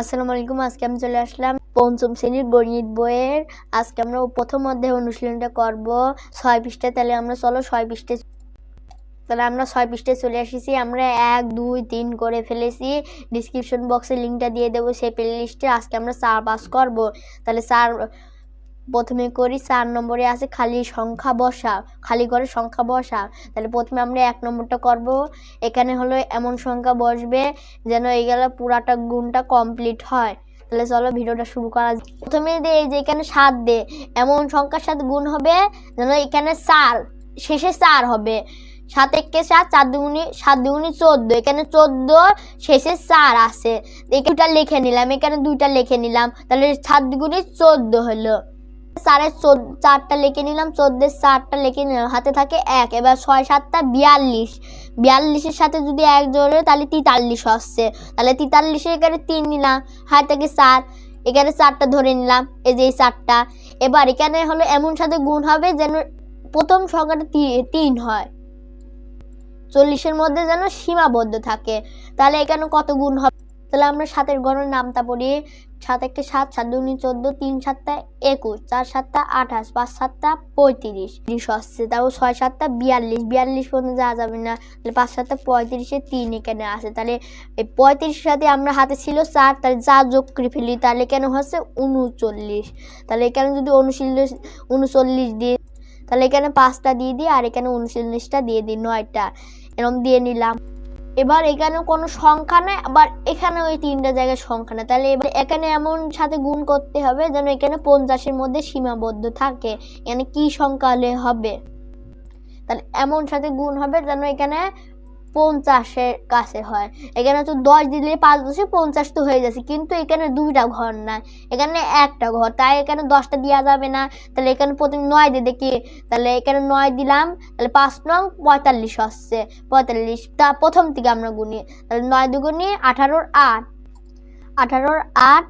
আসসালামু আলাইকুম, আজকে আমি চলে আসলাম পঞ্চম শ্রেণির গণিত বইয়ের। আজকে আমরা প্রথম অধ্যায় অনুশীলনটা করব। ছয় পৃষ্ঠা তাহলে আমরা চলো ছয় পৃষ্ঠে তাহলে আমরা ছয় পৃষ্ঠে চলে এসেছি। আমরা এক, দুই, তিন করে ফেলেছি। ডিসক্রিপশন বক্সে লিঙ্কটা দিয়ে দেবো সেই প্লে লিস্টে আজকে আমরা চার পাস করব। তাহলে চার প্রথমে করি চার নম্বরে আছে খালি সংখ্যা বসা, খালি করে সংখ্যা বসা। তাহলে প্রথমে আমরা এক নম্বরটা করব। এখানে হলো এমন সংখ্যা বসবে যেন এই গেলে পুরাটা গুণটা কমপ্লিট হয়। তাহলে চলো ভিডিওটা শুরু করা। প্রথমে দে এই যে এখানে সাত দে। এমন সংখ্যার সাথে গুণ হবে যেন এখানে চার, শেষে চার হবে। সাত একে সাত, চার দুগুনি সাত দুগুনি চোদ্দ। এখানে চোদ্দ, শেষে চার আছে। দুইটা লিখে নিলাম, এখানে দুইটা লিখে নিলাম। তাহলে সাত দুগুনি চোদ্দ হলো। চারের চারটা লিখে নিলাম, চোদ্দের চারটা লিখে নিলাম, হাতে থাকে এক, এবার ছয় সাতটা বিয়াল্লিশ, বিয়াল্লিশের সাথে যদি এক তাহলে তেতাল্লিশ হচ্ছে তাহলে তেতাল্লিশে এখানে তিন নিলাম চার, এখানে চারটা ধরে নিলাম, এই যে এই চারটা, এবার এখানে হলো এমন সাথে গুণ হবে যেন প্রথম সংখ্যাটা তিন হয়, চল্লিশের মধ্যে যেন সীমাবদ্ধ থাকে, তাহলে এখানে কত গুণ হবে? তাহলে আমরা সাতের গণের নামটা পড়ি সাত একে সাত সাত দুগুনি চোদ্দ, তিন সাতটা একুশ, চার সাতটা আঠাশ, পাঁচ সাতটা পঁয়ত্রিশ। ত্রিশ হচ্ছে তারপর ছয় সাতটা বিয়াল্লিশ বিয়াল্লিশ পর্যন্ত যাওয়া যাবে না। তাহলে পাঁচ সাতটা পঁয়ত্রিশে তিন এখানে আছে তাহলে এই পঁয়ত্রিশের সাথে আমরা হাতে ছিল চার, তাহলে যা যোগ করে ফেলি, তাহলে কেন হচ্ছে উনচল্লিশ। তাহলে এখানে যদি উনচল্লিশ উনচল্লিশ দিই তাহলে এখানে পাঁচটা দিয়ে দিই, আর এখানে উনচল্লিশটা দিয়ে দিই নয়টা। এরকম দিয়ে নিলাম। এবার এখানেও কোনো সংখ্যা নেই, আবার এখানে ওই তিনটা জায়গায় সংখ্যা নেই। তাহলে এবার এখানে এমন সাথে গুণ করতে হবে যেন এখানে পঞ্চাশের মধ্যে সীমাবদ্ধ থাকে, এখানে কি সংখ্যা হলে হবে? তাহলে এমন সাথে গুণ হবে যেন এখানে পঞ্চাশের কাছে হয়। এখানে তো দশ দিলে পাঁচ দশে পঞ্চাশ তো হয়ে যাচ্ছে, কিন্তু এখানে দুইটা ঘর না এখানে একটা ঘর, তাই এখানে দশটা দেওয়া যাবে না। তাহলে এখানে প্রথমে নয় দিয়ে দেখি, তাহলে এখানে নয় দিলাম, তাহলে পাঁচ নং পঁয়তাল্লিশ হচ্ছে পঁয়তাল্লিশ। তা প্রথম থেকে আমরা গুনি, তাহলে নয় দুগুনি আঠারোর আট আঠারোর আট,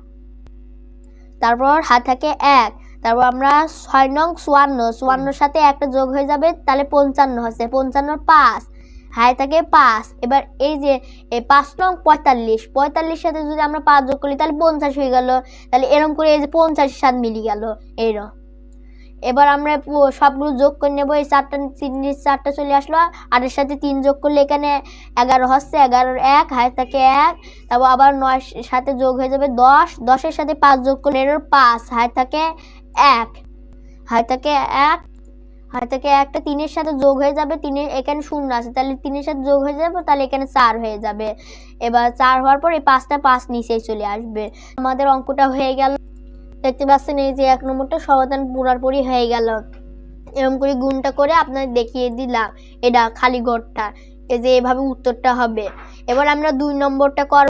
তারপর হাত থাকে এক, তারপর আমরা ছয় নং চুয়ান্ন, চুয়ান্নর সাথে একটা যোগ হয়ে যাবে, তাহলে পঞ্চান্ন হচ্ছে পঞ্চান্নর পাঁচ হাই থাকে পাঁচ। এবার এই যে, এই পাঁচ নং পঁয়তাল্লিশ পঁয়তাল্লিশ সাথে যদি আমরা পাঁচ যোগ করি, তাহলে পঞ্চাশ হয়ে গেল। তাহলে এরকম করে এই যে পঞ্চাশ সাত মিলি গেল। এইরকম এবার আমরা সবগুলো যোগ করে নেব। এই চারটা তিন চারটা চলে আসলো। আর এর সাথে তিন যোগ করলে এখানে এগারো হচ্ছে, এগারোর এক, হায় থাকে এক। তারপর আবার নয় সাথে যোগ হয়ে যাবে দশ। দশের সাথে পাঁচ যোগ করলে এর পাঁচ, হায় থাকে এক। হায় থাকে এক হাই থেকে একটা তিনের সাথে যোগ হয়ে যাবে, তিনের এখানে শূন্য আছে, তাহলে তিনের সাথে যোগ হয়ে যাবে, তাহলে এখানে চার হয়ে যাবে। এবার চার হওয়ার পর এই পাঁচটা পাঁচ নিচেই চলে আসবে। আমাদের অঙ্কটা হয়ে গেল। দেখতে পাচ্ছেন এই যে এক নম্বরটা সমাধান পুরাপুরি হয়ে গেল। এরকম করে গুণটা করে আপনাদের দেখিয়ে দিলাম এটা খালি ঘরটা এই যে এভাবে উত্তরটা হবে। এবার আমরা দুই নম্বরটা কর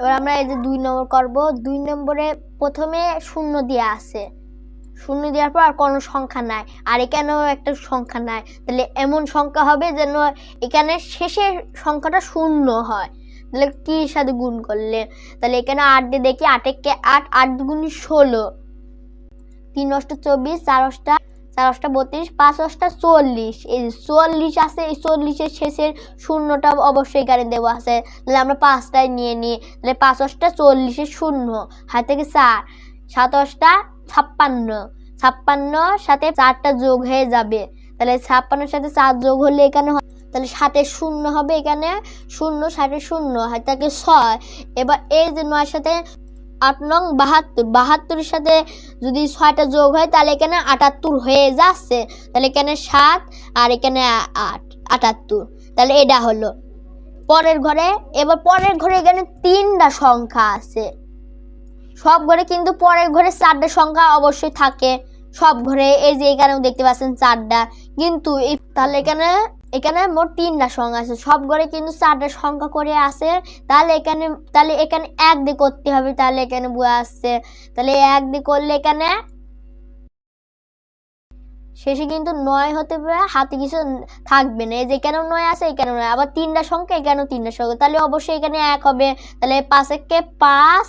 এবার আমরা এই যে দুই নম্বর করব। দুই নম্বরে প্রথমে শূন্য দেওয়া আছে। শূন্য দেওয়ার পর আর কোনো সংখ্যা নাই। আর এখানেও একটা সংখ্যা নাই। তাহলে এমন সংখ্যা হবে যেন এখানে শেষের সংখ্যাটা শূন্য হয়। তাহলে কি সাথে গুণ করলে? তাহলে এখানে আট দিয়ে দেখি আট আটেককে আট আট দুগুণি ষোলো। তিন অষ্টা চব্বিশ, চার অষ্টা চার অষ্টা বত্রিশ, পাঁচ অষ্টা চল্লিশ। এই চল্লিশ আছে, এই চল্লিশের শেষের শূন্যটা অবশ্যই এখানে দেওয়া আছে। তাহলে আমরা পাঁচটায় নিয়ে নিই। তাহলে পাঁচ অষ্টা চল্লিশের শূন্য হাত থেকে চার। সাত অষ্টা ছাপ্পান্ন। ছাপ্পান্ন সাথে চারটা যোগ হয়ে যাবে। তাহলে ছাপ্পান্নর সাথে চার যোগ হলে এখানে তাহলে সাতের শূন্য হবে এখানে। শূন্য, সাথে শূন্য, হয় থেকে ছয়। এবার এই যে নয়ের সাথে আট নং বাহাত্তর। বাহাত্তরের সাথে যদি ছয়টা যোগ হয়, তাহলে এখানে আটাত্তর হয়ে যাচ্ছে। তাহলে এখানে সাত আর এখানে আট, আটাত্তর। তাহলে এটা হলো। পরের ঘরে এবার পরের ঘরে এখানে তিনটা সংখ্যা আছে। সব ঘরে কিন্তু পরের ঘরে চারটা সংখ্যা অবশ্যই থাকে। সব ঘরে এই যে এখানেও দেখতে পাচ্ছেন চারটা। কিন্তু তাহলে এখানে এখানে মোট তিনটা সংখ্যা আছে। সব ঘরে কিন্তু চারটা সংখ্যা করে আছে। তাহলে এখানে তাহলে এখানে এক দিয়ে করতে হবে। তাহলে এখানে বয়ে আসছে। তাহলে এক দিয়ে করলে এখানে শেষে কিন্তু নয় হতে পারে হাতে কিছু থাকবে না। এই যে কেন নয় আছে, এখানেও নয়। আবার তিনটা সংখ্যা, এখানেও তিনটা সংখ্যা। তাহলে অবশ্যই এখানে এক হবে। তাহলে পাঁচ একে পাঁচ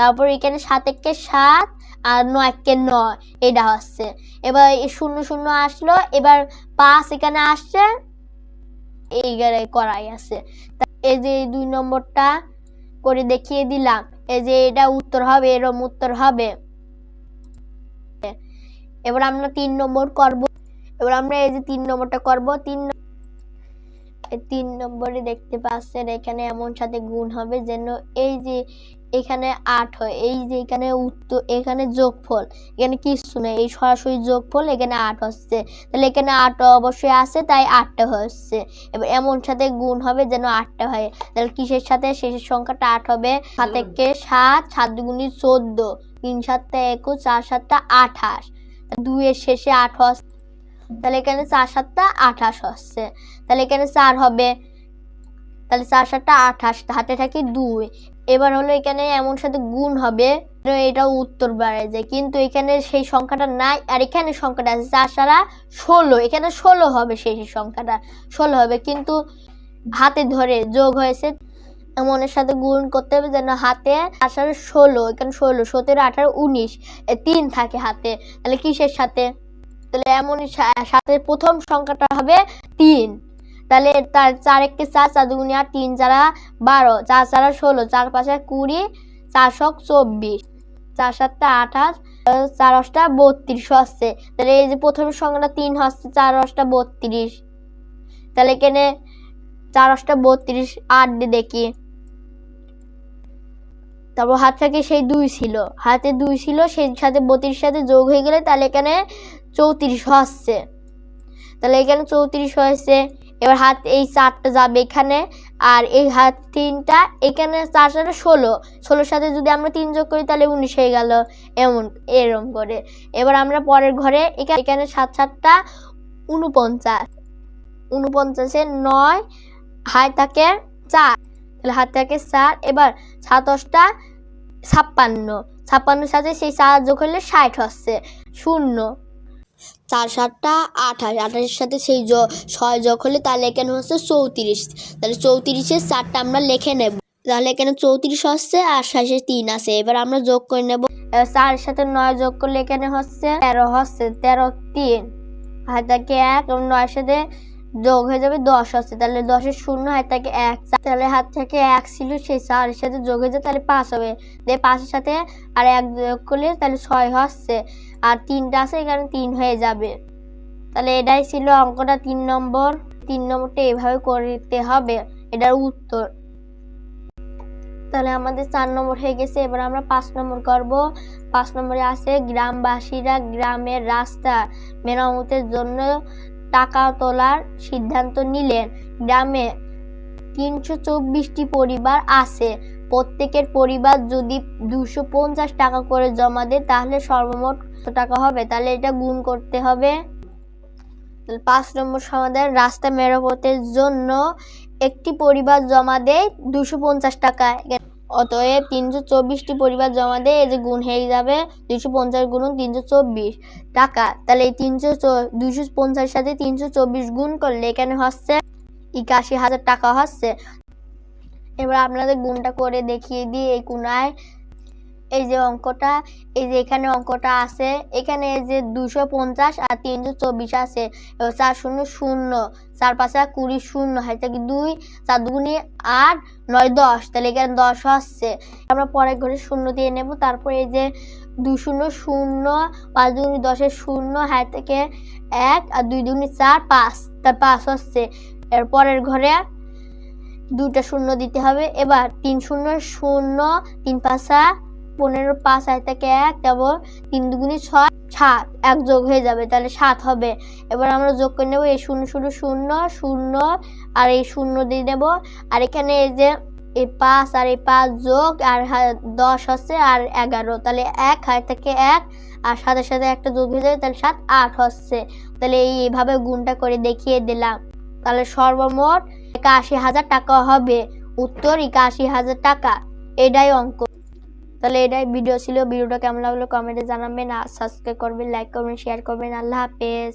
তারপর এখানে সাত একে সাত আর নয় একে নয়, এটা হচ্ছে। এবার শূন্য শূন্য আসলো, এবার পাঁচ এখানে আসছে এই করাই আছে। এই যে দুই নম্বরটা করে দেখিয়ে দিলাম, এই যে এটা উত্তর হবে, এরম উত্তর হবে। এবার আমরা তিন নম্বর করব, এবার আমরা এই যে তিন নম্বরটা করব, তিন তিন নম্বরে দেখতে পাচ্ছেন এখানে এমন সাথে গুণ হবে যেন এই যে এখানে আট হয়। এই যে এখানে উত্তর এখানে যোগফল। এখানে কিছু নেই। এই সরাসরি যোগফল এখানে আট হচ্ছে। তাহলে এখানে আট অবশ্যই আছে তাই আটটা হচ্ছে। এবার এমন সাথে গুণ হবে যেন আটটা হয়। তাহলে কিসের সাথে? শেষের সংখ্যাটা আট হবে। সাত একে সাত সাত দুগুণি চোদ্দ। তিন সাতটা একুশ চার সাতটা আঠাশ। দুইয়ের শেষে আট হচ্ছে। তাহলে এখানে চার সাতটা আঠাশ হচ্ছে। তাহলে এখানে চার হবে। তাহলে চার সাতটা আঠাশ। হাতে থাকে দুই। এবার হলো এখানে এমন সাথে গুণ হবে এটা উত্তর বাড়ে যায় কিন্তু এখানে সেই সংখ্যাটা নাই আর এখানে সংখ্যাটা আছে চার সারা ষোলো। এখানে ষোলো হবে সেই সংখ্যাটা। ষোলো হবে কিন্তু হাতে ধরে যোগ হয়েছে। এমনের সাথে গুণ করতে হবে যেন হাতে সারা ষোলো, এখানে ষোলো, সতেরো, আঠারো, উনিশ তিন থাকে হাতে। তাহলে কিসের সাথে? তাহলে এমনই সা- সাথে প্রথম সংখ্যাটা হবে তিন। তাহলে তার চার এককে চার চার দুগুণে আর তিন চারা বারো, চার চারা ষোলো, চার পাঁচে কুড়ি, চার শক চব্বিশ, চার সাতটা আঠাশ, চার অষ্টা বত্রিশ হচ্ছে। তাহলে এই যে প্রথম সংখ্যাটা তিন হচ্ছে, চার অষ্টা বত্রিশ। তাহলে এখানে চার অষ্টা বত্রিশ আট দিয়ে দেখি। তারপর হাত থেকে সেই দুই ছিল। হাতে দুই ছিল, সেই সাথে বত্রিশ সাথে যোগ হয়ে গেলে তাহলে এখানে চৌত্রিশ হচ্ছে। তাহলে এখানে চৌত্রিশ হয়েছে। এবার হাত এই চারটা যাবে এখানে, আর এই হাত তিনটা, এখানে চার সাথে ষোলো। ষোলোর সাথে যদি আমরা তিন যোগ করি তাহলে উনিশ হয়ে গেল। এমন, এরম করে। এবার আমরা পরের ঘরে, এখা- এখানে সাত সাতটা উনপঞ্চাশ উনপঞ্চাশে নয় হাত থাকে চার। তাহলে হাত থাকে চার। এবার সাতশটা ছাপ্পান্ন। ছাপ্পান্নর সাথে সেই চার যোগ হলে ষাট হচ্ছে। শূন্য। চার সাতটা, আঠাশ। আঠাশের সাথে সেই জ, ছয় যোগ হলে তাহলে এখানে হচ্ছে চৌত্রিশ। তাহলে চৌত্রিশের চারটা আমরা লিখে নেব। তাহলে এখানে চৌত্রিশ হচ্ছে আর শেষে তিন আছে এবার আমরা যোগ করে নেব। চার সাথে নয় যোগ করলে এখানে হচ্ছে তেরো হচ্ছে তেরো তিন। হাত থেকে এক, নয় সাথে যোগ হয়ে যাবে দশ হচ্ছে তাহলে দশের শূন্য হাত থেকে এক তাহলে হাত থেকে এক ছিল সেই চারের সাথে যোগ হয়ে যায় তাহলে পাঁচ হবে। দিয়ে পাঁচের সাথে আর এক যোগ করলে তাহলে ছয় হচ্ছে। আর তিনটা আছে এখানে তিন হয়ে যাবে। তাহলে এটাই ছিল অঙ্কটা তিন নম্বর। তিন নম্বরটা এভাবে করতে হবে, এটার উত্তর। তাহলে আমাদের চার নম্বর হয়ে গেছে, এবার আমরা পাঁচ নম্বর করব। পাঁচ নম্বরে আছে গ্রামবাসীরা গ্রামের রাস্তা, মেরামতের জন্য টাকা তোলার সিদ্ধান্ত নিলেন। গ্রামে তিনশো চব্বিশটি পরিবার আছে। প্রত্যেকের পরিবার যদি দুশো পঞ্চাশ টাকা করে জমা দেয়, তাহলে সর্বমোট কত টাকা হবে? তাহলে এটা গুণ করতে হবে। পাঁচ নম্বর সমাধান, রাস্তা মেরামতের জন্য একটি পরিবার জমা দেয় দুশো পঞ্চাশ টাকা। অতএব তিনশো চব্বিশটি পরিবার জমা দেয় এই যে গুণ হয়ে যাবে দুশো পঞ্চাশ গুণ তিনশো চব্বিশ টাকা। তাহলে এই তিনশো দুইশো পঞ্চাশ সাথে তিনশো চব্বিশ গুণ করলে এখানে হচ্ছে একাশি হাজার টাকা হচ্ছে। এবার আপনাদের গুণটা করে দেখিয়ে দিই এই কোনায় এই যে অঙ্কটা, এই যে এখানে অঙ্কটা আছে, এখানে এই যে দুশো পঞ্চাশ আর তিনশো চব্বিশ আছে। চার শূন্য শূন্য, চার পাঁচে কুড়ি শূন্য হয় থেকে দুই, চার দুগুণি আট, নয় দশ, তাহলে এখানে দশ আসছে। আমরা পরের ঘরে শূন্য দিয়ে নেব, তারপর এই যে দুই শূন্য শূন্য, পাঁচ দুগুণি দশের শূন্য, হাই থেকে এক আর দুই দুগুণি চার, পাঁচ, তার পাঁচ হচ্ছে এর পরের ঘরে দুটা শূন্য দিতে হবে। এবার তিন শূন্য শূন্য, তিন পাঁচা পনেরো, পাঁচ আয় থেকে এক, তারপর তিন দুগুণি ছয়, সাত, এক যোগ হয়ে যাবে, তাহলে সাত হবে। এবার আমরা যোগ করে নেব, এই শূন্য শূন্য শূন্য শূন্য, আর এই শূন্য দিয়ে দেবো আর এখানে এই যে, এই পাঁচ আর এই পাঁচ যোগ, আর দশ হচ্ছে, আর এগারো, তাহলে এক হায় থেকে এক, আর সাথে সাথে একটা যোগ হয়ে যাবে, তাহলে সাত, আট হচ্ছে। তাহলে এইভাবে গুণটা করে দেখিয়ে দিলাম। তাহলে সর্বমোট একাশি হাজার টাকা হবে। উত্তর একাশি হাজার টাকা। এটাই অঙ্ক। তাহলে এটাই ভিডিও ছিল। ভিডিওটা কেমন লাগল কমেন্টে জানাবেন। আর সাবস্ক্রাইব করবেন লাইক করবেন শেয়ার করবেন। আল্লাহ হাফেজ।